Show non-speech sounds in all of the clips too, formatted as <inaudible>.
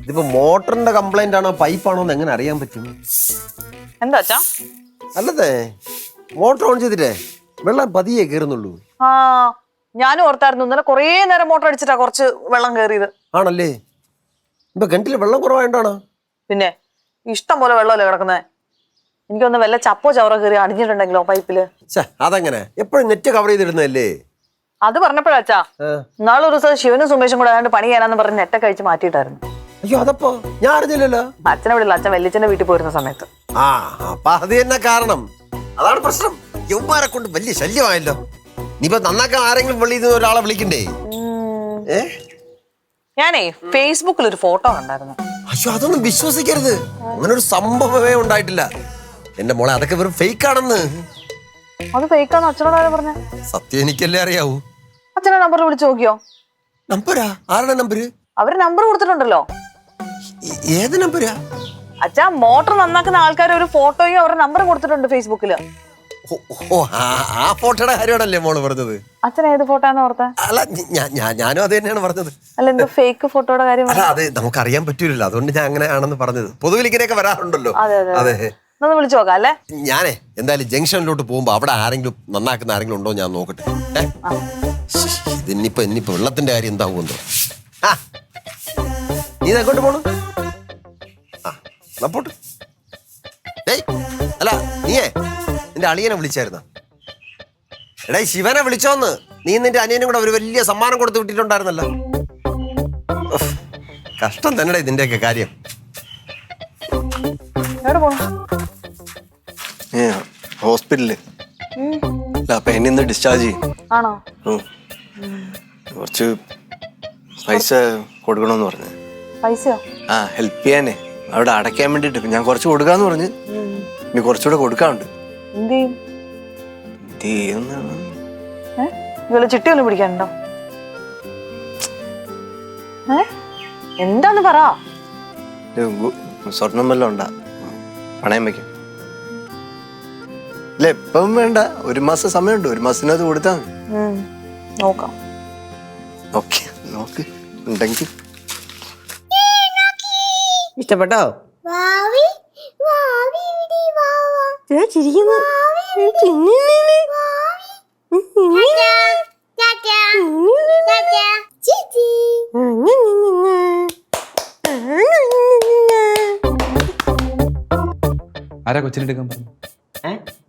ഇതിപ്പോ മോട്ടറിന്റെ കംപ്ലൈന്റ് ആണോ പൈപ്പാണോ എന്ന് എങ്ങനെ അറിയാൻ പറ്റും? എന്താ അച്ഛാ? അല്ലതേ മോട്ടർ ഓൺ ചെയ്തിട്ടേ വെള്ളം പതിയെ കയറുന്നുള്ളൂ ആ ഞാനും ഓർത്തായിരുന്നു ഇന്നലെ കുറേ നേരം മോട്ടർ അടിച്ചിട്ടാ കുറച്ച് വെള്ളം കയറിയത് ആണല്ലേ? ഇപ്പൊ കിണറ്റിൽ വെള്ളം കുറവായോണ്ടാണോ? പിന്നെ ഇഷ്ടം പോലെ വെള്ളമല്ലേ കിടക്കുന്നത് എനിക്കൊന്ന് വല്ല ചപ്പോ ചവറോ കയറി അടിഞ്ഞിട്ടുണ്ടെങ്കിലോ പൈപ്പിൽ അതെങ്ങനെ? എപ്പോഴും നെറ്റ് കവർ ചെയ്തിടുന്നതല്ലേ? അത് പറഞ്ഞപ്പോഴാച്ചാ. നാളെ ഒരു ദിവസം ശിവനും സുമേഷും കൂടെ ഏതാണ്ട് പണി ചെയ്യാനാന്ന് പറഞ്ഞ് നെറ്റൊക്കെ കഴിച്ച് മാറ്റിയിട്ടായിരുന്നു. അയ്യോ അതപ്പോ? ഞാൻ അറിഞ്ഞില്ലല്ലോ. അച്ഛനെ വിടില്ല അച്ഛൻ വല്യച്ഛന്റെ വീട്ടിൽ പോയിരുന്ന സമയത്ത്. ആ അപ്പൊ അത് തന്നെ കാരണം. അതാണ് പ്രശ്നം. യൗമാരെ കൊണ്ട് വലിയ ശല്യമായല്ലോ. ഇനിയിപ്പോ നന്നാക്കാൻ ആരെങ്കിലും വെളിയിൽ ഒരാളെ വിളിക്കണ്ടേ? ഏ? ഞാനേ ഫേസ്ബുക്കിൽ ഒരു ഫോട്ടോ കണ്ടായിരുന്നു. അയ്യോ അതൊന്നും വിശ്വസിക്കരുത്. അങ്ങനെ ഒരു സംഭവമേ ഉണ്ടായിട്ടില്ല. എന്റെ മോളെ അതൊക്കെ വെറും ഫേക്ക് ആണെന്ന്. അത് ഫേക്കാന്ന് അച്ഛനോട് ആരാ പറഞ്ഞ? സത്യം എനിക്കല്ലേ അറിയാവൂ. അച്ഛനെ നമ്പർ വിളിച്ചു നോക്കിയോ? നമ്പരാ ആരുടെ നമ്പര് അവർ നമ്പർ കൊടുത്തിട്ടുണ്ടല്ലോ. ഏത് നമ്പരാ അച്ഛാ മോട്ടർ നന്നാക്കുന്ന ആൾക്കാർ ഒരു ഫോട്ടോയും അവരുടെ നമ്പർ കൊടുത്തിട്ടുണ്ട് ഫേസ്ബുക്കിൽ ആ- ഫോട്ടോയുടെ കാര്യമാണല്ലേ മോൾ പറഞ്ഞത്? അച്ഛൻ ഏത് ഫോട്ടോന്ന് ഓർത്തെ? അല്ല ഞാനും അത് തന്നെയാണ് പറഞ്ഞത്. അല്ല എന്തോ ഫേക്ക് ഫോട്ടോയുടെ കാര്യം അല്ല അത് നമുക്ക് അറിയാൻ പറ്റൂലല്ലോ. അതുകൊണ്ട് ഞാൻ അങ്ങനെ ആണെന്ന് പറഞ്ഞത്. പൊതുവിൽ ഇങ്ങനെയൊക്കെ വരാറുണ്ടല്ലോ. അതെ. ഒന്ന് വിളിച്ചു നോക്കാം അല്ലേ? ഞാനേ എന്തായാലും ജംഗ്ഷനിലോട്ട് പോകുമ്പോ അവിടെ ആരെങ്കിലും നന്നാക്കുന്ന ആരെങ്കിലും ഉണ്ടോ ഞാൻ നോക്കട്ടെ. ഇതിനിപ്പോ ഇനിയിപ്പോ വെള്ളത്തിന്റെ കാര്യം എന്താവും നീ എങ്ങോട്ട് പോണു. ആ എന്നാ പോട്ട്. ഏയ് അല്ല നീയേ നിന്റെ അളിയനെ വിളിച്ചായിരുന്ന? എടാ ശിവനെ വിളിച്ചോന്ന്. നീ നിന്റെ അനിയനും കൂടെ ഒരു വലിയ സമ്മാനം കൊടുത്ത് വിട്ടിട്ടുണ്ടായിരുന്നല്ലോ. കഷ്ടം തന്നെടാ ഇതിന്റെയൊക്കെ കാര്യം. എവിടെ പോണു? ഹോസ്പിറ്റലിൽ. അപ്പൊ എന്നെ ഇന്ന് ഡിസ്ചാർജ് ചെയ്യും. ആണോ? കുറച്ച് പൈസ കൊടുക്കണമെന്ന് പറഞ്ഞു. പൈസയോ? ആ ഹെൽപ്പ് ചെയ്യാനേ. അവിടെ അടയ്ക്കാൻ വേണ്ടിട്ട് ഞാൻ കുറച്ച് കൊടുക്കാന്ന് പറഞ്ഞ്. ഇനി കുറച്ചുകൂടെ കൊടുക്കാണ്ട് ചിട്ടി വല്ലതും പിടിക്കാനുണ്ടോ? എന്താന്ന് പറ. സ്വർണം വല്ലതും ഉണ്ടാ? പണയം വെക്കാം ഇല്ല ഇപ്പം വേണ്ട. ഒരു മാസം സമയമുണ്ട്. ഒരു മാസത്തിനകത്ത് കൊടുത്താൽ മതി. നോക്കാം. ഓക്കെ നോക്ക്. ഉണ്ടെങ്കിൽ ഇഷ്ടപ്പെട്ടോ? വാവി വാവി ഇവിടെ വാവാ ദേ ചിരിക്കുന്നു. ചിന്നിന്നിന്ന്. ഉം, ആരാ കൊച്ചിനെടുക്കാൻ പറഞ്ഞു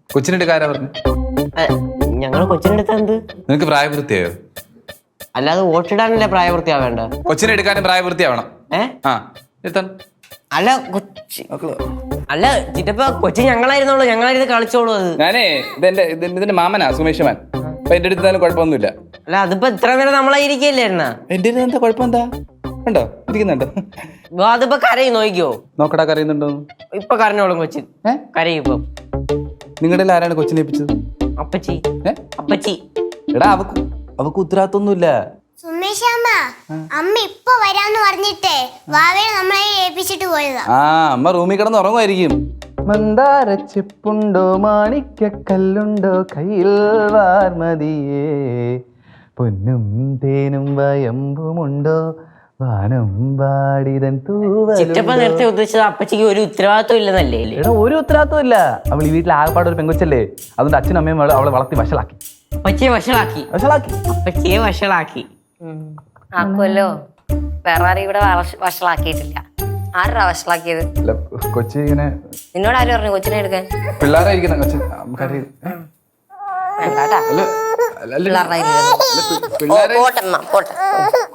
ആരാ പറഞ്ഞു. ഞങ്ങൾ കൊച്ചിനെടുത്ത എന്ത്? നിനക്ക് പ്രായപൂർത്തിയായോ? അല്ലാതെ വോട്ടിടാനല്ലേ പ്രായപൂർത്തിയാ വേണ്ട? കൊച്ചിനെടുക്കാനും പ്രായപൂർത്തിയാവണം. ഏ? ആ എത്താണ് അല്ല കൊച്ചി അല്ല ചിറ്റപ്പ കൊച്ചി ഞങ്ങളായിരുന്നോളൂ ഞങ്ങളായിരുന്നു കളിച്ചോളൂ അത്. ഞാനേ ഇതെന്റെ ഇത് ഇതിന്റെ മാമനാ സുമേഷ് മാൻ അപ്പൊ എന്റെ അടുത്ത് തന്നെ കുഴപ്പമൊന്നുമില്ല. അല്ല അതിപ്പോ ഇത്ര നേരം നമ്മളായിരിക്കല്ലേ എന്നാ? എന്റെ എന്താ കുഴപ്പം എന്താ ഉണ്ടോ? ഇരിക്കുന്നുണ്ടോ. അതിപ്പോ കരയും നോക്കിയോ നോക്കടാ കരയുന്നുണ്ടോ? ഇപ്പൊ കരഞ്ഞോളും കൊച്ചി? കരയും ഇപ്പൊ. നിങ്ങളുടെ ആരാണ് കൊച്ചിനെ ഏൽപ്പിച്ചത്? അപ്പച്ചി. ഏ? അപ്പച്ചി. എടാ അവക്ക് അവക്ക് ഉത്തരവാദിത്തൊന്നുമില്ല സുമേഷമ്മ അമ്മ ഇപ്പൊ വരാന്ന് പറഞ്ഞിട്ടേ വാവയെ നമ്മളെ ഏൽപ്പിച്ചിട്ട് പോയതാ. ആ അമ്മ റൂമിൽ കിടന്ന് ഉറങ്ങുമായിരിക്കും. മന്ദാരച്ചെപ്പുണ്ടോ മാണിക്കല്ലുണ്ടോ കയ്യിൽ വാർമതിയേ? പൊന്നും തേനും വയമ്പുമുണ്ടോ വാനം പാടിതൻ ചിറ്റപ്പ നേരത്തെ ഉദ്ദേശിച്ചത് അപ്പച്ചിക്ക് ഒരു ഉത്തരവാദിത്വം ഇല്ലെന്നല്ലേ ഇല്ലേ? എടാ ഒരു ഉത്തരവാദിത്വം ഇല്ല. അവൾ ഈ വീട്ടിൽ ആകപ്പാട് ഒരു പെങ്കൊച്ചല്ലേ? അതുകൊണ്ട് അച്ഛനും അമ്മയും അവളെ- അവളെ വളർത്തി വഷളാക്കി. അപ്പച്ചിയെ വഷളാക്കി. വഷളാക്കി. അപ്പച്ചിയെ വഷളാക്കി. ആക്കുമല്ലോ വേറെ ആരും ഇവിടെ വഷ- വഷളാക്കിയിട്ടില്ല. ആരാ വഷളാക്കിയത്? അല്ല കൊച്ചി ഇങ്ങനെ നിന്നോട് ആരും പറഞ്ഞു കൊച്ചിനെ എടുക്കാൻ? പിള്ളേരായിരിക്കുന്ന കൊച്ചി നമുക്കറിയാം? വേണ്ടാട്ടാ. അല്ല ഓ, പിള്ളേരെ പോട്ടെ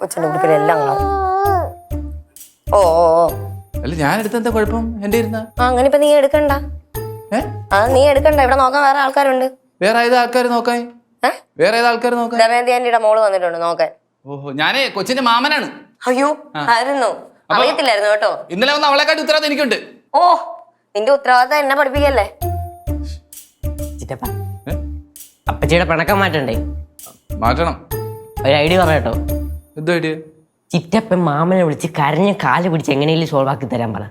കൊച്ചിന്റെ ഉടുപ്പിലെല്ലാം കളറും ഓ ഓ ഓ. അല്ല ഞാൻ എടുത്ത എന്താ കുഴപ്പം? എന്റെ ഇരുന്ന? ആ അങ്ങനെ ഇപ്പൊ നീ എടുക്കണ്ട. ആ നീ എടുക്കണ്ട. ഇവിടെ നോക്കാൻ വേറെ ആൾക്കാരുണ്ട്. വേറെ ഏത് ആൾക്കാർ നോക്കാൻ? വേറെ ഏത് ആൾക്കാർ നോക്കാൻ? ദമയന്തി ആന്റിയുടെ മോൾ വന്നിട്ടുണ്ട് നോക്കാൻ. ഓഹോ ഞാനേ കൊച്ചിന്റെ മാമനാണ്. അയ്യോ ആയിരുന്നു. അറിയത്തില്ലായിരുന്നു കേട്ടോ. ഇന്നലെ വന്ന അവളെക്കാട്ടി ഉത്തരവാദിത്തം എനിക്കുണ്ട്. ഓ നിന്റെ ഉത്തരവാദിത്തം എന്നെ പഠിപ്പിക്കല്ലേ? ചിറ്റപ്പ ഏ? അപ്പച്ചിയുടെ പിണക്കം മാറ്റണ്ടേ? മാറ്റണം. ഒരു ഐഡിയ പറയട്ടോ എന്തോ ഐഡിയ? ചിറ്റപ്പൻ മാമനെ വിളിച്ച് കരഞ്ഞ് കാൽ പിടിച്ച് എങ്ങനെയെങ്കിലും സോൾവ് ആക്കി തരാൻ പറ.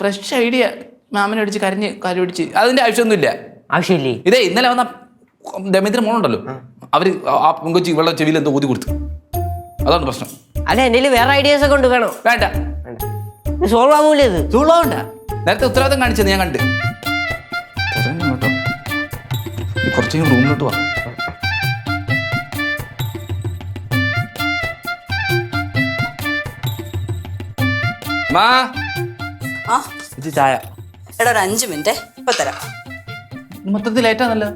Fresh idea. മാമനെ അടിച്ച് കരഞ്ഞ് കാൽ പിടിച്ച്. അതിന്റെ ആവശ്യമൊന്നുമില്ല. ആവശ്യമില്ലേ? ഇതേ ഇന്നലെ വന്ന ദമയത്തിന്റെ മോളുണ്ടല്ലോ. അവർ ആ പൊങ്കൊച്ചി വെള്ളം ചെവിയിൽ എന്തോ ഊതി കൊടുത്തു. അതാണ് പ്രശ്നം. അല്ല എന്റെ വേറെ ഐഡിയാസ് ഒക്കെ ഉണ്ട് വേണോ? വേണ്ട. സോൾവ് ആവൂലേ ഇത്? ആവണ്ട നേരത്തെ ഉത്തരവാദിത്തം കാണിച്ചത് ഞാൻ കണ്ട്. കുറച്ച് റൂമിലോട്ട് വാ. മാ. ആ. ഇത് ചായ. എടാ ഒരു അഞ്ച് മിനിറ്റ്. ഇപ്പൊ തരാം. മൊത്തത്തിൽ ലേറ്റാന്നല്ലോ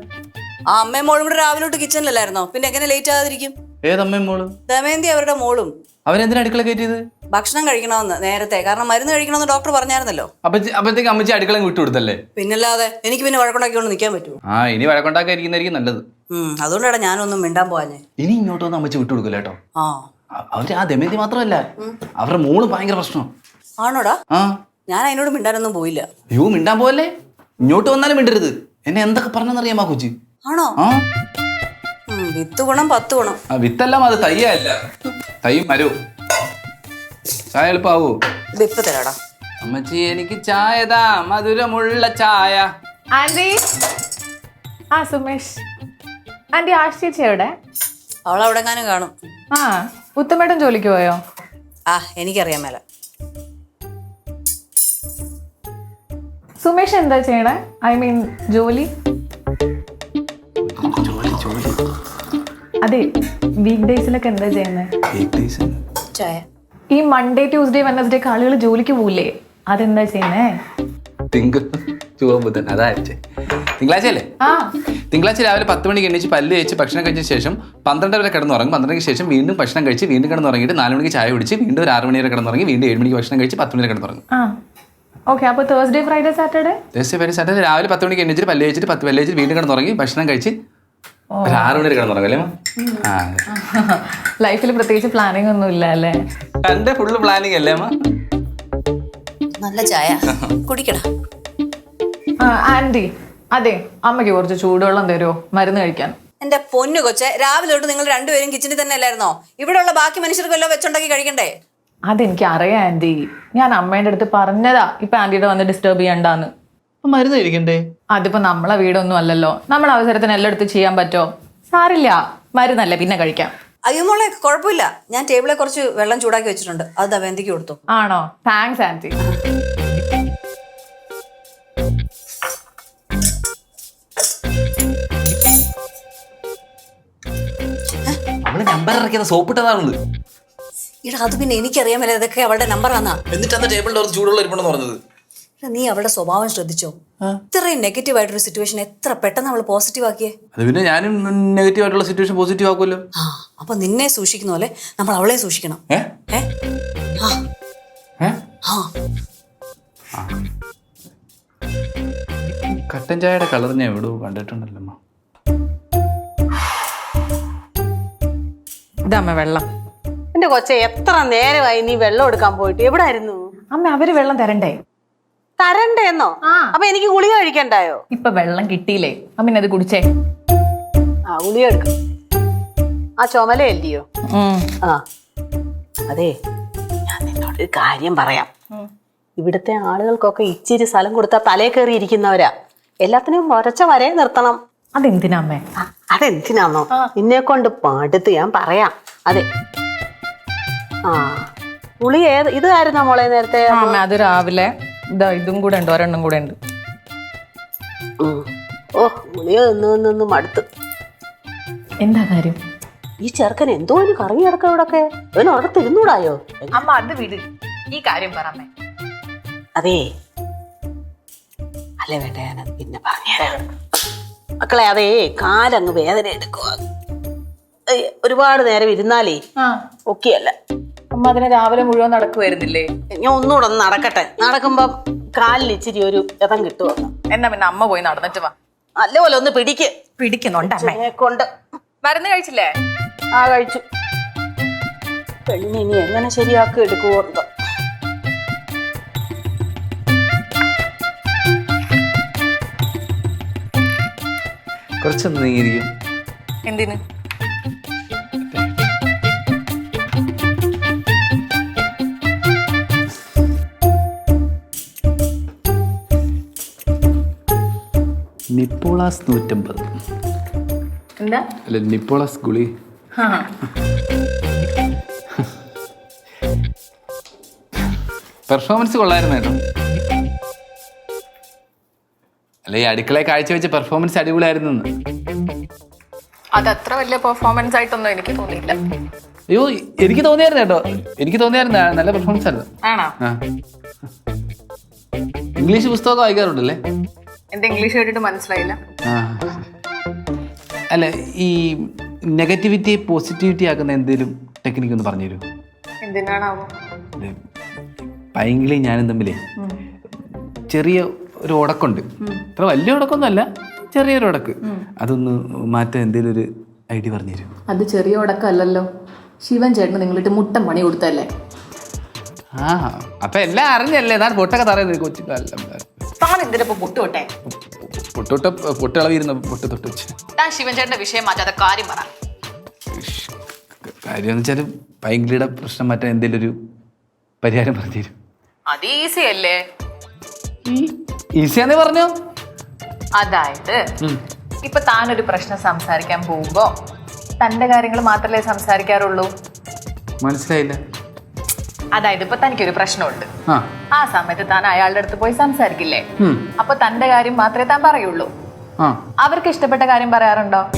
ആ അമ്മയും മോളും കൂടെ രാവിലെ തൊട്ട് കിച്ചണിലല്ലായിരുന്നോ പിന്നെ എങ്ങനെ ലേറ്റ് ആകാതിരിക്കും? ഏതമ്മയും മോളും? ദമയന്തി അവരുടെ മോളും. അവരെന്തിനാ അടുക്കള കയറ്റിയത്? ഭക്ഷണം കഴിക്കണമെന്ന് നേരത്തെ. കാരണം മരുന്ന് കഴിക്കണമെന്ന് ഡോക്ടർ പറഞ്ഞായിരുന്നല്ലോ. അപ്പൊ അപ്പഴത്തേക്ക് അമ്മച്ചി അടുക്കള വിട്ടു കൊടുത്തല്ലേ? പിന്നല്ലാതെ എനിക്ക് പിന്നെ വഴക്കുണ്ടാക്കിക്കൊണ്ട് നിൽക്കാൻ പറ്റുമോ? ആ ഇനി വഴക്കൊണ്ടാക്കായിരിക്കുന്നതായിരിക്കും നല്ലത്. ഉം അതുകൊണ്ടാണ് ഞാനൊന്നും മിണ്ടാൻ പോവാഞ്ഞേ. ഇനി ഇങ്ങോട്ടൊന്നും അമ്മച്ചി വിട്ടു കൊടുക്കില്ല കേട്ടോ. ആ. അ- അവർ ആ ദമയന്തി മാത്രമല്ല അവരുടെ മോൾ ഭയങ്കര പ്രശ്നം. ആണോടാ? ആ. ഞാൻ അതിനോട് മിണ്ടാനൊന്നും പോയില്ല. അയ്യോ മിണ്ടാൻ പോവല്ലേ? ഇങ്ങോട്ട് വന്നാലും മിണ്ടരുത്. എന്നെ എന്തൊക്കെ പറഞ്ഞെന്നറിയാമോ കൊച്ചി. ആണോ? ആ. വിത്ത് ഗുണം പത്ത് ഗുണം. ആ വിത്തെല്ലാം അത് തയ്യല്ല തൈ വരൂ. ചായ എളുപ്പാവൂ? വിപ്പ് തരാടാ. അമ്മച്ചി എനിക്ക് ചായതാ മധുരമുള്ള ചായ. ആന്റി. ആ സുമേഷ്. ആന്റി ആഷ് ചേച്ചി എവിടെ? അവൾ അവിടെ എങ്ങാനും കാണും. ആ ഉത്തമേട്ടൻ ജോലിക്ക് പോയോ? ആ എനിക്കറിയാൻ മേല. സുമേഷ് എന്താ ചെയ്യണേ? ഐ മീൻ ജോലി? അതെ വീക്ക് ഡേയ്സിലൊക്കെ എന്താ ചെയ്യുന്നത് ചായ. ഈ മൺഡേ ട്യൂസ്ഡേ വെനസ്ഡേ ഒക്കെ ആളുകൾ ജോലിക്ക് പോവില്ലേ അതെന്താ ചെയ്യുന്നേ? തിങ്കൾ ചുവ ബുധൻ അതാ തിങ്കളാഴ്ച അല്ലേ ആ. തിങ്കളാഴ്ച രാവിലെ പത്ത് മണിക്ക് എണീച്ച് പല്ല് തേച്ച് ഭക്ഷണം കഴിച്ച ശേഷം പന്ത്രണ്ട് വരെ കിടന്നുറങ്ങും. പന്ത്രണ്ടിന് ശേഷം വീണ്ടും ഭക്ഷണം കഴിച്ച് വീണ്ടും കിടന്നുറങ്ങിയിട്ട് നാല് മണിക്ക് ചായ കുടിച്ച് വീണ്ടും ഒരു ആറ് മണി വരെ കിടന്നുറങ്ങി വീണ്ടും ഏഴ് മണിക്ക് ഭക്ഷണം കഴിച്ച് പത്ത് മണി വരെ കിടന്നുറങ്ങും. ആ. ഓക്കെ അപ്പോൾ Thursday Friday Saturday Thursday Friday Saturday രാവിലെ പത്ത് മണിക്ക് എണീച്ചിട്ട് പല്ല് കഴിച്ചിട്ട് പത്ത് പല്ല് കഴിച്ചിട്ട് വീണ്ടും കിടന്നുറങ്ങി ഭക്ഷണം കഴിച്ച് ഒരു ആറ് മണി ആ <laughs> ലൈഫിൽ പ്രത്യേകിച്ച് പ്ലാനിങ് ഒന്നും ഇല്ല അല്ലേ? എന്റെ ഫുള്ള് പ്ലാനിങ് അല്ലേ അമ്മ നല്ല ചായ. കുടിക്കടാ. ആ ആന്റി. അതെ അമ്മയ്ക്ക് കുറച്ച് ചൂടുവെള്ളം തരുമോ മരുന്ന് കഴിക്കാൻ. എന്റെ പൊന്നു കൊച്ചെ രാവിലെ തൊട്ട് നിങ്ങൾ രണ്ടുപേരും കിച്ചണിൽ തന്നെ അല്ലായിരുന്നോ? ഇവിടെയുള്ള ബാക്കി മനുഷ്യർക്കെല്ലാം വെച്ചുണ്ടാക്കി കഴിക്കണ്ടേ? അതെനിക്ക് അറിയാം ആന്റി. ഞാൻ അമ്മേന്റെ അടുത്ത് പറഞ്ഞതാ ഇപ്പൊ ആന്റിയുടെ വന്ന് ഡിസ്റ്റർബ് ചെയ്യണ്ടാന്ന്. അപ്പൊ മരുന്ന് കഴിക്കണ്ടേ അതിപ്പോ നമ്മളെ വീടൊന്നും അല്ലല്ലോ. നമ്മൾ അവസരത്തിന് എല്ലായിടത്തും ചെയ്യാൻ പറ്റോ? സാരില്ല. മരുന്നല്ലേ പിന്നെ കഴിക്കാം. അയ്യോ മോളെ കുഴപ്പമില്ല. ഞാൻ ടേബിളെ കുറച്ച് വെള്ളം ചൂടാക്കി വെച്ചിട്ടുണ്ട്. അത് ദമയന്തിക്ക് കൊടുത്തു. ആണോ? താങ്ക്സ് ആന്റി നമ്മൾ നമ്പർ ഇറക്കിയത് സോപ്പിട്ടതാണുള്ളത് ഇടാ അത് പിന്നെ ഇതൊക്കെ അവളുടെ നമ്പറാന്നാ എന്നിട്ട് അന്ന് ടേബിളിന്റെ ചൂടുള്ള ഇരിപ്പുണ്ടെന്ന് പറഞ്ഞത്? നീ അവളുടെ സ്വഭാവം ശ്രദ്ധിച്ചോ? ഇത്രയും നെഗറ്റീവ് ആയിട്ടൊരു സിറ്റുവേഷൻ എത്ര പെട്ടെന്ന് അവൾ പോസിറ്റീവ് ആക്കിയേ? അത് പിന്നെ ഞാനും നെഗറ്റീവ് ആയിട്ടുള്ള സിറ്റുവേഷൻ പോസിറ്റീവ് ആക്കുമല്ലോ. ആ അപ്പൊ നിന്നെ സൂക്ഷിക്കുന്ന പോലെ നമ്മൾ അവളെ സൂക്ഷിക്കണം. ഏ? ആ. ആ. കട്ടൻ ചായയുടെ കളർ ഞാൻ എവിടെയോ കണ്ടിട്ടുണ്ടല്ലോ ഇതമ്മ വെള്ളം. എന്റെ കൊച്ചെ എത്ര നേരമായി നീ വെള്ളം എടുക്കാൻ പോയിട്ട്? എവിടെ ആയിരുന്നു അമ്മ അവർ വെള്ളം തരണ്ടേ? തരണ്ടേന്നോ. അപ്പൊ എനിക്ക് ഗുളിക കഴിക്കണ്ടായോ? ഇപ്പൊ വെള്ളം കിട്ടിയില്ലേ? അമ്മ അത് കുടിച്ചേ. ആ ഗുളിക എടുക്കും. ആ ചുമലയല്ലയോ. ആ. അതെ ഞാൻ നിന്നോട് ഒരു കാര്യം പറയാം. ഇവിടുത്തെ ആളുകൾക്കൊക്കെ ഇച്ചിരി സ്ഥലം കൊടുത്താൽ തലേ കയറി ഇരിക്കുന്നവരാ. എല്ലാത്തിനും ഒരച്ച വരെ നിർത്തണം. അതെന്തിനാമ്മേ? അതെന്തിനാന്നോ? നിന്നെ കൊണ്ട് പാടുത്ത് ഞാൻ പറയാം. അതെ. ആ. പുളി ഏത് ഇതായിരുന്നോ മോളെ നേരത്തെ? അത് രാവിലെ. ഇതാ ഇതും കൂടെ ഉണ്ട് ഒരെണ്ണം കൂടെ ഉണ്ട്. ഓ ഗുളിക നിന്ന് നിന്ന് നിന്ന് മടുത്ത്. എന്താ കാര്യം? ഈ ചെറുക്കൻ എന്തോ ഒരു കറങ്ങി കിടക്ക ഇവിടൊക്കെ? അവന് അവിടെ തിരുന്നൂടായോ അമ്മ അത് വിട്. ഈ കാര്യം പറ അമ്മേ അതേ. അല്ലേ വേണ്ട ഞാനത് പിന്നെ പറഞ്ഞുതരാം മക്കളെ അതേ കാലങ്ങ് വേദന എടുക്കുക ഒരുപാട് നേരം ഇരുന്നാലേ ഒക്കെയല്ല. അമ്മ അതിനെ രാവിലെ മുഴുവൻ നടക്കുമായിരുന്നില്ലേ? ഞാൻ ഒന്നുകൂടെ ഒന്ന് നടക്കട്ടെ. നടക്കുമ്പോ കാലിൽ ഇച്ചിരി ഒരു ഇതം കിട്ടുമെന്ന് എന്നാ പിന്നെ അമ്മ പോയി നടന്നിട്ട് വാ. നല്ലപോലെ ഒന്ന് പിടിക്ക്. പിടിക്കുന്നുണ്ട് അമ്മേ. കൊണ്ട്. മരുന്ന് കഴിച്ചില്ലേ? ആ കഴിച്ചു. പെണ്ണിനെ ഇനി എങ്ങനെ ശരിയാക്കി എടുക്കുമോ കുറച്ചൊന്നും കുറച്ചൊന്ന് നീങ്ങിയിരിക്കും. എന്തിന്? നിപ്പോളാസ് നൂറ്റമ്പത്. എന്താ? അല്ല നിപ്പോളാസ് ഗുളി. പെർഫോമൻസ് കൊള്ളായിരുന്നു അല്ലെ ഈ അടുക്കളയെ കാഴ്ചവെച്ച പെർഫോമൻസ് അടിപൊളിയായിരുന്നു അതത്ര അത് അത്ര വലിയ പെർഫോമൻസ് ആയിട്ടൊന്നും എനിക്ക് തോന്നിയില്ല. അയ്യോ എനിക്ക് തോന്നിയായിരുന്നു കേട്ടോ. എനിക്ക് തോന്നിയായിരുന്നു നല്ല പെർഫോമൻസ് ആയിരുന്നു. ആണോ? ഇംഗ്ലീഷ് പുസ്തകമൊക്കെ വായിക്കാറുണ്ടല്ലേ? എന്റെ ഇംഗ്ലീഷ് കേട്ടിട്ട് മനസ്സിലായില്ല. അല്ല ഈ നെഗറ്റിവിറ്റി പോസിറ്റിവിറ്റി ആക്കുന്ന എന്തെങ്കിലും ടെക്നിക്ക് ഒന്ന് പറഞ്ഞു തരൂ എന്തിനാണാവോ? പൈങ്കിളി ഞാനും തമ്മിലേ ചെറിയ ഒരു ഉടക്കുണ്ട്. അത്ര വലിയ ഉടക്കൊന്നും അല്ല ചെറിയൊരു ഉടക്ക്. അതൊന്ന് മാറ്റാൻ എന്തെങ്കിലും ഒരു ഐഡിയ പറഞ്ഞു തരും അത് ചെറിയ ഉടക്കല്ലല്ലോ. ശിവൻ ചേട്ടന് നിങ്ങളിട്ട് മുട്ടൻ പണി കൊടുത്തല്ലേ ആ അപ്പൊ എല്ലാം അറിഞ്ഞല്ലേ? ഞാൻ പൊട്ടൊക്കെ തറയുന്നത് കൊച്ചു കാലം താൻ എന്തിനപ്പോ പൊട്ട് തൊട്ടെ പൊട്ടൊട്ട പൊട്ടളവിരുന്ന പൊട്ട് തൊട്ട് വെച്ച്. താൻ ശിവൻ ചേട്ടന്റെ വിഷയം മാറ്റാതെ കാര്യം പറ. കാര്യം എന്ന് വെച്ചാൽ പൈങ്കിളിയുടെ പ്രശ്നം മാറ്റാൻ എന്തെങ്കിലും ഒരു പരിഹാരം പറഞ്ഞു തരും. അത് ഈസി അല്ലേ? ഈസിയാന്നേ പറഞ്ഞോ? അതായത് ഇപ്പൊ താനൊരു പ്രശ്നം സംസാരിക്കാൻ പോകുമ്പോ തന്റെ കാര്യങ്ങൾ മാത്രമേ സംസാരിക്കാറുള്ളൂ? മനസ്സിലായില്ല. അതായത് ഇപ്പൊ തനിക്കൊരു പ്രശ്നമുണ്ട്. ആ. സമയത്ത് താൻ അയാളുടെ അടുത്ത് പോയി സംസാരിക്കില്ലേ. അപ്പൊ തന്റെ കാര്യം മാത്രമേ താൻ പറയുള്ളൂ. അവർക്ക് ഇഷ്ടപ്പെട്ട കാര്യം പറയാറുണ്ടോ?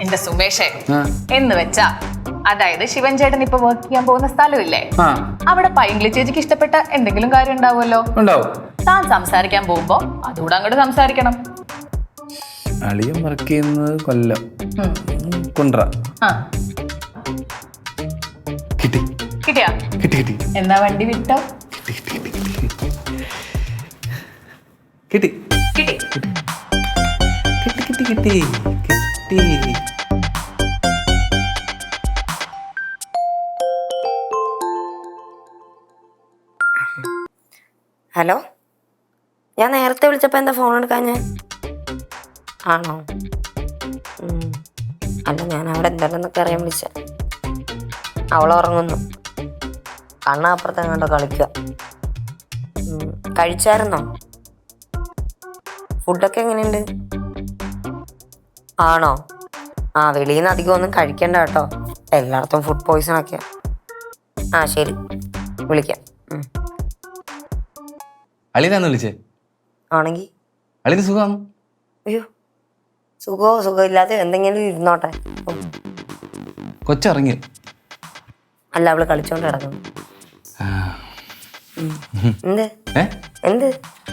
എന്റെ സുമേഷേ. എന്ന് വെച്ചാ അതായത് ശിവൻ ചേട്ടൻ ഇപ്പൊ വർക്ക് ചെയ്യാൻ പോകുന്ന സ്ഥലമില്ലേ? അവിടെ പൈങ്കിളി ചേച്ചിക്ക് ഇഷ്ടപ്പെട്ട എന്തെങ്കിലും കാര്യം ഉണ്ടാവുമല്ലോ? ഉണ്ടാവും. താൻ സംസാരിക്കാൻ പോകുമ്പോ അതുകൂടെ അങ്ങോട്ട് സംസാരിക്കണം. അളിയൻ വർക്ക് ചെയ്യുന്നത് കൊല്ലം. കുണ്ട്ര. കിട്ടി കിട്ടി. വണ്ടി കിട്ടി കിട്ടി കിട്ടി കിട്ടി. ഹലോ? ഞാൻ നേരത്തെ വിളിച്ചപ്പോൾ എന്താ ഫോൺ എടുക്കാൻ ഞാൻ? ആണോ? അല്ല ഞാൻ അവിടെ എന്താണെന്നൊക്കെ അറിയാൻ വിളിച്ച. അവൾ ഉറങ്ങുന്നു. കണ്ണപ്പുറത്തെ കണ്ടോ കളിക്കുക. കഴിച്ചായിരുന്നോ? ഫുഡൊക്കെ എങ്ങനെയുണ്ട്? ആണോ? ആ വെളിയിൽ നിന്ന് അധികം ഒന്നും കഴിക്കണ്ട കേട്ടോ. എല്ലായിടത്തും ഫുഡ് പോയിസൺ ഒക്കെയാ. ആ ശരി. വിളിക്കാം. അളിതാന്ന് അളിയനാന്ന് വിളിച്ചേ? ആണെങ്കിൽ അളിത് സുഖമാണ് അയ്യോ സുഖമോ സുഖമില്ലാതെ എന്തെങ്കിലും ഇരുന്നോട്ടെ. കൊച്ചിറങ്ങി അല്ല അവൾ കളിച്ചോണ്ട് കിടക്കുന്നു. എന്ത്? ഏ? എന്ത്?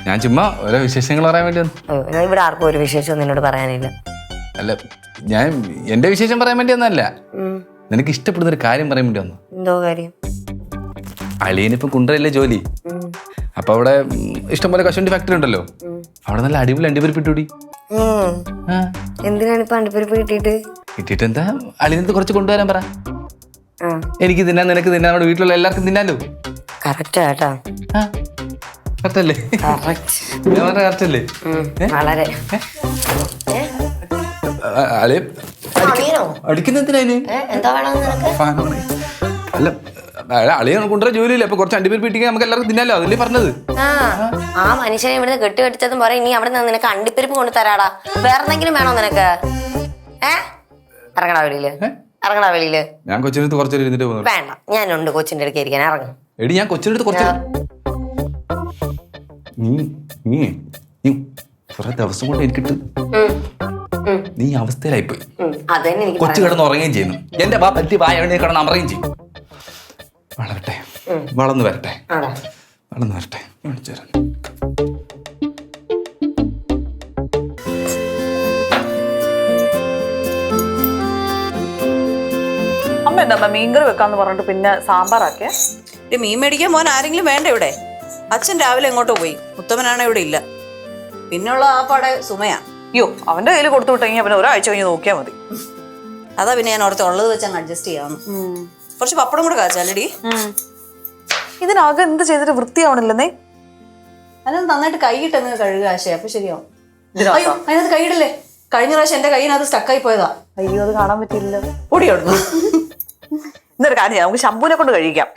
ഞാൻ ചുമ്മാ ഓരോ വിശേഷങ്ങൾ പറയാൻ വേണ്ടി വന്നു. ഞാൻ ഇവിടെ ആർക്കും ഒരു വിശേഷം നിന്നോട് പറയാനില്ല. അല്ല ഞാൻ എന്റെ വിശേഷം പറയാൻ വേണ്ടി ഒന്നല്ല ഉം. നിനക്ക് ഇഷ്ടപ്പെടുന്ന ഒരു കാര്യം പറയാൻ വേണ്ടി വന്നു. എന്തോ കാര്യം? അളിയനിപ്പം കുണ്ടറയില്ലേ ജോലി. ഉം. അപ്പൊ അവിടെ ഉം, ഇഷ്ടംപോലെ കശുവണ്ടി ഫാക്ടറി ഉണ്ടല്ലോ. അവിടെ നല്ല അടിപൊളി അണ്ടിപ്പരിപ്പിട്ടൂടി ഉം. ആ. എന്തിനാണ് ഇപ്പൊ അണ്ടിപ്പരിപ്പ് കിട്ടിയിട്ട്? കിട്ടിയിട്ട് എന്താ അളിയനത്ത് കുറച്ച് കൊണ്ടുവരാൻ പറ. എനിക്ക് തിന്നാൻ നിനക്ക് തിന്നാൻ നമ്മുടെ വീട്ടിലുള്ള എല്ലാവർക്കും തിന്നാലോ? കറക്റ്റ് കേട്ടോ. കറക്റ്റല്ലേ? വളരെ. അല്ല കൊണ്ടുവരാൻ ജോലിയില്ല. അപ്പൊ കുറച്ച് അണ്ടിപേർ പീട്ടിക്ക് നമുക്ക് എല്ലാവർക്കും തിന്നാലോ? അതല്ലേ പറഞ്ഞത്? ആ മനുഷ്യനെ ഇവിടുന്ന് കെട്ടിവെടിച്ചതും പറയും നീ അവിടെ നിന്ന് നിനക്ക് അണ്ടിപ്പരിപ്പ് കൊണ്ടുതരാടാ. വേറെന്തെങ്കിലും വേണോ നിനക്ക്? ഏ? ഇറങ്ങടാ വീട്ടിൽ. ഇറങ്ങടാ വെളിയിൽ. ഞാൻ കൊച്ചിനടുത്ത് കുറച്ചു ഇരുന്നിട്ട് പോകുന്നു വേണ്ട ഞാനുണ്ട് കൊച്ചിന്റെ അടുക്ക ഇരിക്കാൻ ഇറങ്ങും. എടി ഞാൻ കൊച്ചിനടുത്ത് കുറച്ച് നീ നീ നീ കുറെ ദിവസം കൊണ്ട് എനിക്കിട്ട് നീ ഈ അവസ്ഥയിലായിപ്പോയി. അതന്നെ എനിക്ക് കൊച്ചു കിടന്ന് ഉറങ്ങുകയും ചെയ്യുന്നു. എന്റെ ബാ പറ്റി വായ എണ്ണി കിടന്ന് അമറുകയും ചെയ്യും. വളരട്ടെ. വളർന്നു വരട്ടെ. വളർന്നു വരട്ടെ. എന്താ മീൻകറി വെക്കാന്ന് പറഞ്ഞിട്ട് പിന്നെ സാമ്പാറാക്കിയ? ഈ മീൻ മേടിക്കാൻ മോൻ ആരെങ്കിലും വേണ്ട ഇവിടെ? അച്ഛൻ രാവിലെ എങ്ങോട്ടോ പോയി. ഉത്തമനാണ് ഇവിടെ ഇല്ല. പിന്നുള്ള ആ പാടെ സുമയാ. അയ്യോ അവന്റെ കയ്യിൽ കൊടുത്തു വിട്ടെങ്കിൽ അവനെ ഒരാഴ്ച കഴിഞ്ഞ് നോക്കിയാൽ മതി. അതാ പിന്നെ ഞാൻ ഓർത്ത് ഉള്ളത് വെച്ച് അങ്ങ് അഡ്ജസ്റ്റ് ചെയ്യാം. കുറച്ച് പപ്പടം കൂടെ കാച്ചാലടി ഇതിനകം എന്ത് ചെയ്തിട്ട് വൃത്തിയാവണില്ലെന്നേ? അതൊന്ന് നന്നായിട്ട് കൈയിട്ട് അങ്ങ് കഴുകുക ആശയ അപ്പൊ ശരിയാവും? അയ്യോ അതിനകത്ത് കൈയിടല്ലേ? കഴിഞ്ഞ പ്രാവശ്യം എന്റെ കൈയിനകത്ത് സ്റ്റക്കായി പോയതാ. അയ്യോ അത് കാണാൻ പറ്റില്ല ഓടിയോടുന്നു ഇന്നൊരു കാര്യം ചെയ്യാം, നമുക്ക് ശംഭുവിനെ കൊണ്ട് കഴിക്കാം.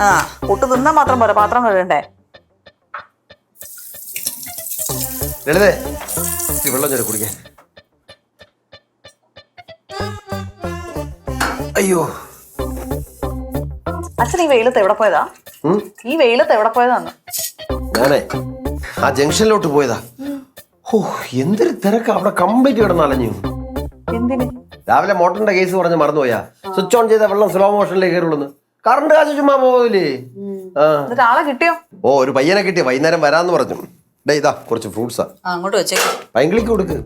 ആ. ഒട്ട് തിന്നാൻ മാത്രം പോരാ. പാത്രം കഴുകണ്ടേ? ലളിതേ ഈ വെള്ളം ചെറു കുടിക്കാൻ. അയ്യോ. അച്ഛൻ ഈ വെയിലത്ത് എവിടെ പോയതാ? ഉം? ഈ വെയിലത്ത് എവിടെ പോയതാന്ന്? ഞാനേ ആ ജംഗ്ഷനിലോട്ട് പോയതാ. ഓ എന്തൊരു തിരക്ക്. അവിടെ കംപ്ലീറ്റ് കിടന്ന് അലഞ്ഞു. എന്തിന്? രാവിലെ മോട്ടറിന്റെ കേസ് പറഞ്ഞ് മറന്നുപോയാ. സ്വിച്ച് ഓൺ ചെയ്ത വെള്ളം സ്ലോ മോഷനിലേക്ക് കയറുള്ളൂ കറണ്ട് കാശ് ചുമ്മാ ആളെ കിട്ടിയോ? ഓ ഒരു പയ്യനെ കിട്ടി. വൈകുന്നേരം വരാന്ന് പറഞ്ഞു. ഡേ ഇതാ കുറച്ച് ഫ്രൂട്ട്സാ ആ. അങ്ങോട്ട് വെച്ചേക്ക്. പൈങ്കിളിക്ക് കൊടുക്ക്.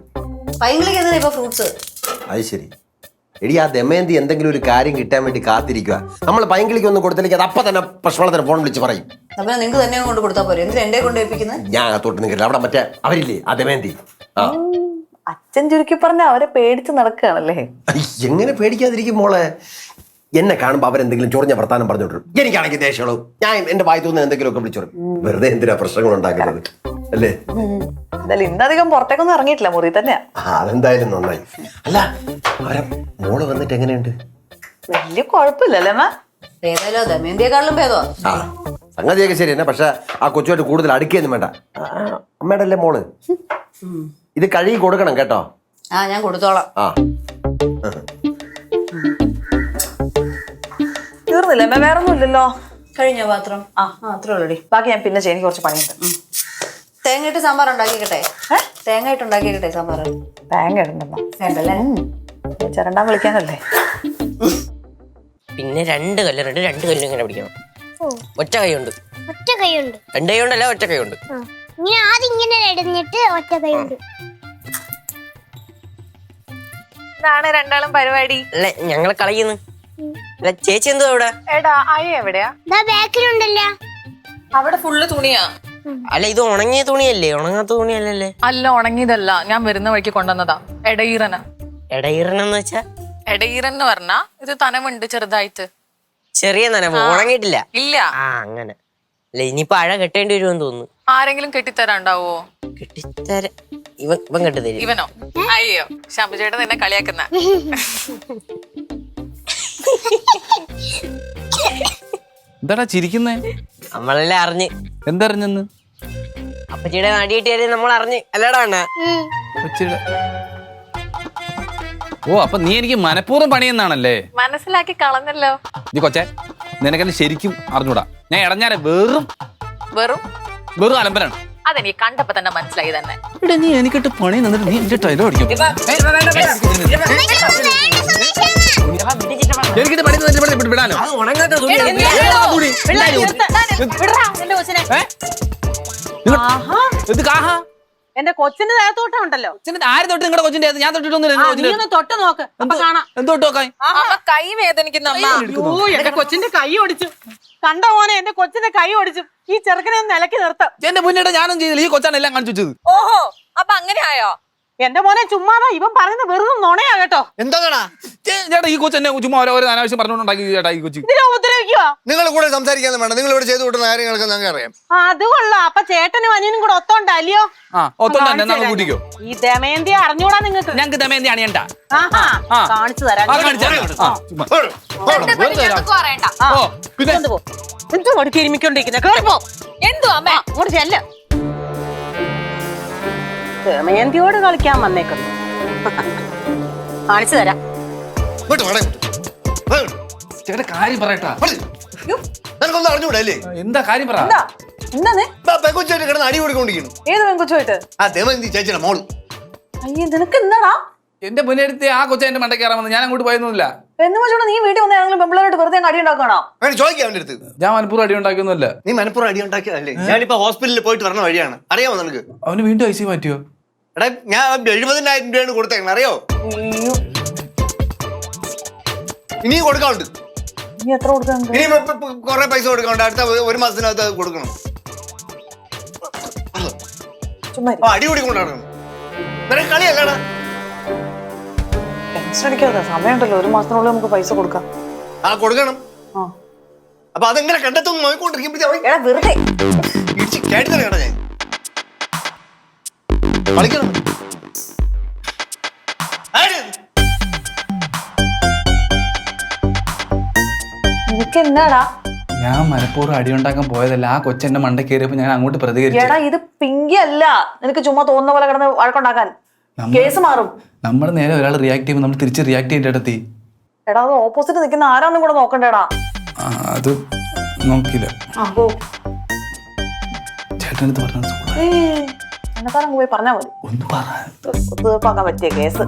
പൈങ്കിളിക്ക് എന്തിനാ ഇപ്പൊ ഫ്രൂട്ട്സ് അത് ശരി. എടി ആ ദമയന്തി എന്തെങ്കിലും ഒരു കാര്യം കിട്ടാൻ വേണ്ടി കാത്തിരിക്കുക നമ്മൾ പൈങ്കിളിക്ക് ഒന്നും കൊടുത്തില്ലെങ്കിൽ അത് അപ്പൊ തന്നെ പ്രശ്നത്തിന് ഫോൺ വിളിച്ച് പറയും. നിങ്ങൾക്ക് തന്നെ കൊണ്ട് കൊടുത്താൽ പോരെ. എന്തിനാ എന്റെ കൊണ്ട് ഏൽപ്പിക്കുന്നത് ഞാൻ അകത്തോട്ട് നിൽക്കില്ല അവിടെ മറ്റേ അവരില്ലേ ആ ദമയന്തി? ആ. അച്ഛൻ ചുരുക്കി പറഞ്ഞ അവരെ പേടിച്ച് നടക്കുകയാണല്ലേ? എങ്ങനെ പേടിക്കാതിരിക്കും മോളെ? എന്നെ കാണുമ്പോ അവരെന്തെങ്കിലും ചൊറിഞ്ഞ വർത്താനം പറഞ്ഞോണ്ടിരും എനിക്കാണെങ്കിൽ ദേഷ്യമുള്ളൂ ഞാൻ എന്റെ വായി തോന്നുന്ന എന്തെങ്കിലുമൊക്കെ വിളിച്ചോറും വെറുതെ എന്തിനാ പ്രശ്നങ്ങൾ ഉണ്ടാക്കുന്നത്? അല്ലേ? എന്തായാലും ഇന്നധികം പുറത്തേക്കൊന്നും ഇറങ്ങിയിട്ടില്ല മുറി തന്നെയാ. ആ അതെന്തായാലും നന്നായി. അല്ല അവരെ മോൾ വന്നിട്ട് എങ്ങനെയുണ്ട്? വലിയ കുഴപ്പമില്ലല്ലേ ഭേദമാ ആ സംഗതിയൊക്കെ ശരി തന്നെ പക്ഷെ ആ കൊച്ചുമായിട്ട് കൂടുതൽ അടുക്കിയൊന്നും വേണ്ട. ആ, അമ്മയുടെ അല്ലേ മോൾ? ഇത് കഴുകി കൊടുക്കണം കേട്ടോ. ആ ഞാൻ കൊടുത്തോളാം. ആ. തീർന്നില്ല? അമ്മ വേറെ ഒന്നും ഇല്ലല്ലോ കഴിഞ്ഞോ പാത്രം? ആ ആ അത്രേ ഉള്ളടി. ബാക്കി ഞാൻ പിന്നെ ചെയ്യാൻ എനിക്ക് കുറച്ച് പണിയുണ്ട്. തേങ്ങ ഇട്ട് സാമ്പാർ ഉണ്ടാക്കിക്കട്ടെ? തേങ്ങ ഇട്ട് ഉണ്ടാക്കിക്കട്ടെ സാമ്പാർ? തേങ്ങ ഇടണ്ടല്ലോ. വേണ്ടല്ലേ? ചിരണ്ടാൻ വിളിക്കാനല്ലേ? പിന്നെ രണ്ട് കല്ലുണ്ട് രണ്ട് കല്ലും ഇങ്ങനെ പിടിക്കണം. ഒറ്റ കൈയുണ്ട്. ഒറ്റ കൈയുണ്ട്. രണ്ട് കൈ കൊണ്ടല്ല ഒറ്റ കൈയുണ്ട്. ഇങ്ങനെ ആദ്യം ഇങ്ങനെ ഇടഞ്ഞിട്ട് ഒറ്റ കൈയുണ്ട്. ഇതാണ് രണ്ടാളും പരിപാടി. അല്ലെ ഞങ്ങളെ കളയുന്നു അല്ല ചേച്ചി എന്തോ അവിടെ? എടാ അയ എവിടെയാ? ബാക്കിലുണ്ടല്ലോ. അവിടെ ഫുള്ള് തുണിയാ. അല്ല ഇത് ഉണങ്ങിയ തുണിയല്ലേ? ഉണങ്ങാത്ത തുണിയല്ലല്ലേ? അല്ല ഉണങ്ങിയതല്ല. ഞാൻ വരുന്ന വഴിക്ക് കൊണ്ടുവന്നതാ. എടയീറന ഇടയിറണെന്ന് വെച്ചാ? എടയീറൻ എന്ന് പറഞ്ഞാ ഇത് തനമുണ്ട് ചെറുതായിട്ട്. ചെറിയ നനവ്. ഉണങ്ങിയിട്ടില്ല. ഇല്ല. ആ അങ്ങനെ. അല്ല ഇനിയിപ്പോ അഴ കെട്ടേണ്ടി വരുമെന്ന് തോന്നുന്നു. ആരെങ്കിലും കെട്ടിത്തരാണ്ടാവോ കെട്ടിത്തര ഇവൻ ഇവൻ കെട്ടിത്തരും. ഇവനോ? അയ്യോ ശമ്പുചേട്ടൻ നിന്നെ കളിയാക്കുന്ന. എന്താടാ ചിരിക്കുന്നേ? നമ്മളെല്ലാം അറിഞ്ഞ്. എന്തറിഞ്ഞെന്ന്? അപ്പച്ചിയുടെ നാടി കിട്ടിയാലും നമ്മൾ അറിഞ്ഞ്. അല്ലടാ അണ്ണ. കൊച്ചിയുടെ ഓ അപ്പൊ നീ എനിക്ക് മനഃപൂർവം പണിയെന്നാണല്ലേ? മനസ്സിലാക്കി കളഞ്ഞല്ലോ. നീ കൊച്ചേ നിനക്കെന്നെ ശരിക്കും അറിഞ്ഞൂടാ. ഞാൻ ഇടഞ്ഞാലേ വെറും വെറും? വെറും അലമ്പനാണ് അതെനിക്ക് കണ്ടപ്പോ തന്നെ മനസ്സിലായി തന്നെ ഇവിടെ നീ എനിക്കിട്ട് പണി നിന്നിട്ട് നീ എന്റെ ടൈലോ അടിക്കും എനിക്കിട്ട് പണി തന്നിട്ട് ഇവിടെ വിടാനോ ഉണങ്ങാത്ത എന്റെ കൊച്ചിന്റെ ദേഹത്തോട്ടം ഉണ്ടല്ലോ. ചെന്നിട്ട് ആര് തൊട്ട് നിങ്ങളുടെ കൊച്ചിന്റെ? ഞാൻ കൊച്ചിന്റെ തൊട്ട് നോക്ക് അപ്പൊ കാണാം. എന്തോട്ടോ കായ് അമ്മ കൈ വേദനിക്കുന്ന അമ്മ. അയ്യോ, എന്റെ കൊച്ചിന്റെ കൈ ഒടിച്ചു കണ്ട മോനെ എന്റെ കൊച്ചിന്റെ കൈ ഒടിച്ചു ഈ ചെറുക്കനെ ഒന്ന് നിലക്കി നിർത്താം. എന്റെ മുന്നേ ഞാനും ചെയ്തില്ല. ഈ കൊച്ചാണ് എല്ലാം കാണിച്ചു വെച്ചത്. ഓഹോ അപ്പൊ അങ്ങനെ ആയോ? എന്റെ മോനെ ചുമ്മാതാ ഇവൻ പറയുന്നത് വെറുതെ നുണയാ കേട്ടോ. എന്താ ചേട്ടാ ഈ കൊച്ചു എന്നെ ചുമ്മാ ഓരോ ഓരോ അനാവശ്യം പറഞ്ഞുകൊണ്ടുണ്ടാക്കി ചേട്ടാ ഈ കൊച്ചു. ഇതിനെ ഉപദ്രവിക്കുവാ? നിങ്ങൾ കൂടെ സംസാരിക്കാൻ വേണ്ട. നിങ്ങൾ ഇവിടെ ചെയ്തു കൂട്ടുന്ന കാര്യങ്ങളൊക്കെ ഞങ്ങൾക്ക് അറിയാം. ആ, അത് കൊള്ളാം. അപ്പൊ ചേട്ടനും അനിയനും കൂടെ ഒത്തോണ്ടല്ലയോ ആ ഒത്തോണ്ട് തന്നെ നമ്മൾ കൂട്ടിക്കോ? ഈ ദമയന്തി അറിഞ്ഞൂടാ നിങ്ങക്ക് ഞങ്ങൾക്ക് ദമയന്തി അണിയണ്ട. ആഹാ ആ. കാണിച്ചു തരാം. ആ, കാണിച്ചു ആ, ചുമ്മാ. വെറുതെ തരാം. ആ, ഓ, പിന്നെ? ഇങ്ങോട്ട് പോ. എന്ത് മടുക്കി ഇരുമിക്കൊണ്ടിരിക്കുന്നത് കേറിപ്പോ എന്തോ അമ്മ? അങ്ങോട്ട് ചെല്ല. ദമയന്തിയോട് കളിക്കാൻ വന്നേക്കുന്നു. കാണിച്ചു തരാം. ഇങ്ങോട്ട് വാടാ ഇങ്ങോട്ട്. കാര്യം പറയട്ടാ. നിനക്കൊന്നും എന്താ കാര്യം പറ. എന്താ? എന്താന്നേ? പെങ്കൊച്ചായിട്ട് കിടന്ന് അടി കൊടുക്കൊണ്ടിരിക്കുന്നു. ഏത് പെൺകൊച്ചുമായിട്ട് ആ ദമന്തി ചേച്ചിയുടെ മോൾ അയ്യേ നിനക്ക് എന്താടാ? എന്റെ മുന്നേടുത്ത് ആ കൊച്ച എന്റെ മണ്ടയ്ക്ക് കയറാൻ വന്നു. ഞാൻ അങ്ങോട്ട് പോയൊന്നുമില്ല. നീ വീട്ടിൽ വന്ന ആണെങ്കിലും പെമ്പിളായിട്ട് വെറുതെ അങ്ങ് അടി ഉണ്ടാക്കണോ വേണം ചോദിക്കാം അവന്റെ അടുത്ത്. ഞാൻ അടി ഉണ്ടാക്കിയൊന്നുമില്ല. നീ മനപ്പുറം അടി ഉണ്ടാക്കിയതല്ലേ? ഞാനിപ്പോ ഹോസ്പിറ്റലിൽ പോയിട്ട് വരണ വഴിയാണ്. അറിയാമോ നിനക്ക്? അവന് വീണ്ടും ഐ സി മാറ്റിയോ? എടാ ഞാൻ എഴുപതിനായിരം രൂപയാണ് കൊടുത്തേക്കണം അറിയോ? ഇനിയും കൊടുക്കാനുണ്ട്. നീ എത്ര കൊടുക്കുന്നുണ്ട് ഇനി കുറെ പൈസ കൊടുക്കാനുണ്ട്. അടുത്ത ഒരു- മാസത്തിനകത്ത് അത് കൊടുക്കണം. ചുമ്മാ ആ അടി കൂടിക്കൊണ്ടാണ് നിനക്ക് കളിയല്ലടാ. ടെൻഷൻ അടിക്കാതെ സമയമുണ്ടല്ലോ. ഒരു മാസത്തിനുള്ളിൽ നമുക്ക് പൈസ കൊടുക്കാം. ആ കൊടുക്കണം. ആ. അപ്പൊ അതെങ്ങനെ കണ്ടെത്തും നോക്കിക്കൊണ്ടിരിക്കുമ്പോഴത്തേക്ക് എടാ വെറുതെ. ഇടിച്ച് കേട്ടി കളിക്കണം. എന്നാടാ ഞാൻ മലപ്പൂർവം അടി ഉണ്ടാക്കാൻ പോയതല്ല. ആ കൊച്ചെന്റെ മണ്ട കയറിയപ്പോ ഞാൻ അങ്ങോട്ട് പ്രതികരിച്ചു. എടാ ഇത് പിങ്കി അല്ല. നിനക്ക് ചുമ്മാ തോന്നുന്ന പോലെ കിടന്ന് വഴക്കുണ്ടാക്കാൻ. നമ്മ- കേസ് മാറും. നമ്മൾ നേരെ ഒരാൾ റിയാക്ട് ചെയ്യുമ്പോൾ നമ്മൾ തിരിച്ച് റിയാക്ട് ചെയ്യേണ്ട ഇടത്തി. എടാ അത് ഓപ്പോസിറ്റ് നിൽക്കുന്ന ആരാന്നും കൂടെ നോക്കണ്ടേടാ. ആ, അത് നോക്കില്ല. ചേട്ടനടുത്ത് പറഞ്ഞത് സുഖം. എന്നെക്കാരങ്ങ് പോയി പറഞ്ഞാൽ മതി. ഒന്ന് പറ തീർപ്പാക്കാൻ പറ്റിയ കേസ്.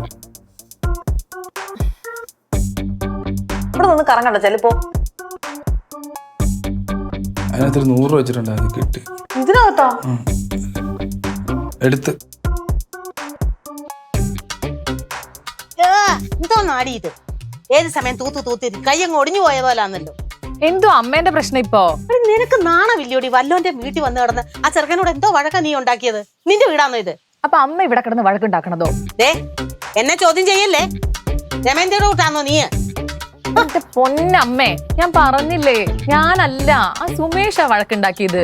ഇവിടെ നിന്ന് കറങ്ങണ്ട ചെലപ്പോ അതിനകത്തൊരു നൂറ് രൂപ വെച്ചിട്ടുണ്ട് അത് കിട്ടി. ഇതിനകത്താ? എടുത്ത്. എന്തോ നാടി ഇത്? ഏത് സമയം തൂത്ത് തൂത്തി കൈ അങ്ങ് ഒടിഞ്ഞു പോയ പോലാന്നല്ലോ എന്തോ അമ്മേന്റെ പ്രശ്നം ഇപ്പോ? നിനക്ക് നാണമില്ലോടി വല്ലോന്റെ വീട്ടിൽ വന്ന് കിടന്ന്? ആ ചെറുക്കനോട് എന്തോ വഴക്ക നീ ഉണ്ടാക്കിയത്? നിന്റെ വീടാന്നോ ഇത്? അപ്പൊ അമ്മ ഇവിടെ കിടന്ന് വഴക്കുണ്ടാക്കണതോ? ദേ എന്നെ ചോദ്യം ചെയ്യല്ലേ? രമേന്ദ്രയുടെ കൂട്ടാന്നോ നീ? എന്റെ പൊന്നമ്മേ ഞാൻ പറഞ്ഞില്ലേ ഞാനല്ല ആ സുമേഷാ വഴക്കുണ്ടാക്കിയത്.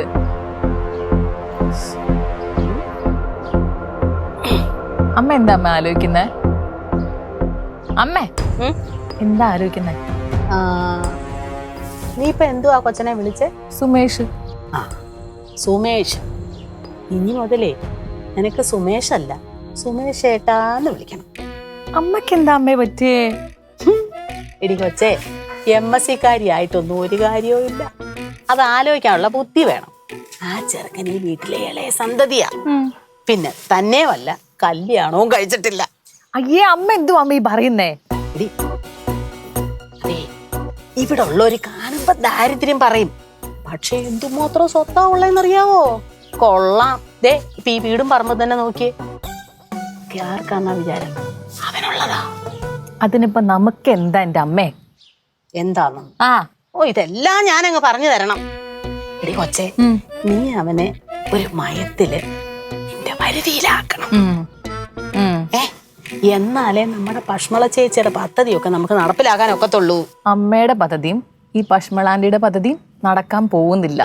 അമ്മ എന്താ അമ്മ ആലോചിക്കുന്നേ? അമ്മേ എന്താ ആലോചിക്കുന്നേ? നീ ഇപ്പൊ എന്തുവാ കൊച്ചനെ വിളിച്ചേ? സുമേഷ്. ആ സുമേഷ്. ഇനി മുതലേ നിനക്ക് സുമേഷ് അല്ല സുമേഷ് ഏട്ടാന്ന് വിളിക്കണം. അമ്മയ്ക്ക് എന്താ അമ്മേ പറ്റിയേ? എടി കൊച്ചേ എം എസ് സി കാരിയായിട്ടൊന്നും ഒരു കാര്യവും ഇല്ല. അത് ആലോചിക്കാനുള്ള ബുദ്ധി വേണം. ആ ചെറുക്കൻ ഈ വീട്ടിലെ ഇളയ സന്തതിയാ. പിന്നെ തന്നെയുമല്ല കല്യാണവും കഴിച്ചിട്ടില്ല. അയ്യേ അമ്മ എന്തു അമ്മ ഈ പറയുന്നേ? ഇവിടെ ഉള്ള ഒരു ഉള്ളവര് കാണുമ്പോ ദാരിദ്ര്യം പറയും. പക്ഷെ എന്തുമാത്രം സ്വത്താ ഉള്ളതെന്നറിയാവോ കൊള്ളാം. ദേ ഇപ്പൊ ഈ വീടും പറമ്പ് തന്നെ നോക്കിയേ. ആർക്കാന്നാ വിചാരം? അവനുള്ളതാ. അതിനിപ്പോ നമുക്ക് എന്താ എന്റെ അമ്മേ? എന്താന്ന്? ആ. ഓ ഇതെല്ലാം ഞാൻ അങ്ങ് പറഞ്ഞു തരണം. എടി കൊച്ചേ നീ അവനെ ഒരു മയത്തിൽ നിന്റെ. ഏ എന്നാലേ നമ്മുടെ പഷ്മള ചേച്ചിയുടെ പദ്ധതിയൊക്കെ നമുക്ക് നടപ്പിലാക്കാൻ ഒക്കത്തുള്ളൂ അമ്മയുടെ പദ്ധതിയും ഈ പശ്മളാൻഡിയുടെ പദ്ധതി നടക്കാൻ പോകുന്നില്ല.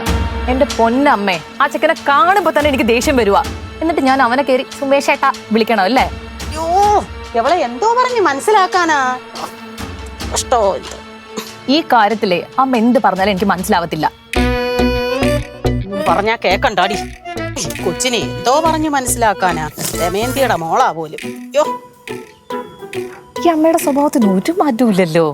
എന്റെ പൊന്നമ്മേ ആ ചെക്കനെ കാണുമ്പോ തന്നെ എനിക്ക് ദേഷ്യം വരുവാ. എന്നിട്ട് ഞാൻ അവനെ കയറി സുമേഷേട്ട വിളിക്കണം അല്ലേ? അയ്യോ എവളെ എന്തോ പറഞ്ഞു മനസ്സിലാക്കാനാ? കഷ്ടോ ഈ കാര്യത്തിലെ അമ്മ എന്ത് പറഞ്ഞാലും എനിക്ക് മനസ്സിലാവത്തില്ല. പറഞ്ഞാ കേക്കണ്ടാടി. കൊച്ചിനെ എന്തോ പറഞ്ഞു മനസ്സിലാക്കാനാ? രമേന്തിയുടെ മോളാ പോലും. ഈ അമ്മയുടെ സ്വഭാവത്തിന് ഒരു മാറ്റവും ഇല്ലല്ലോ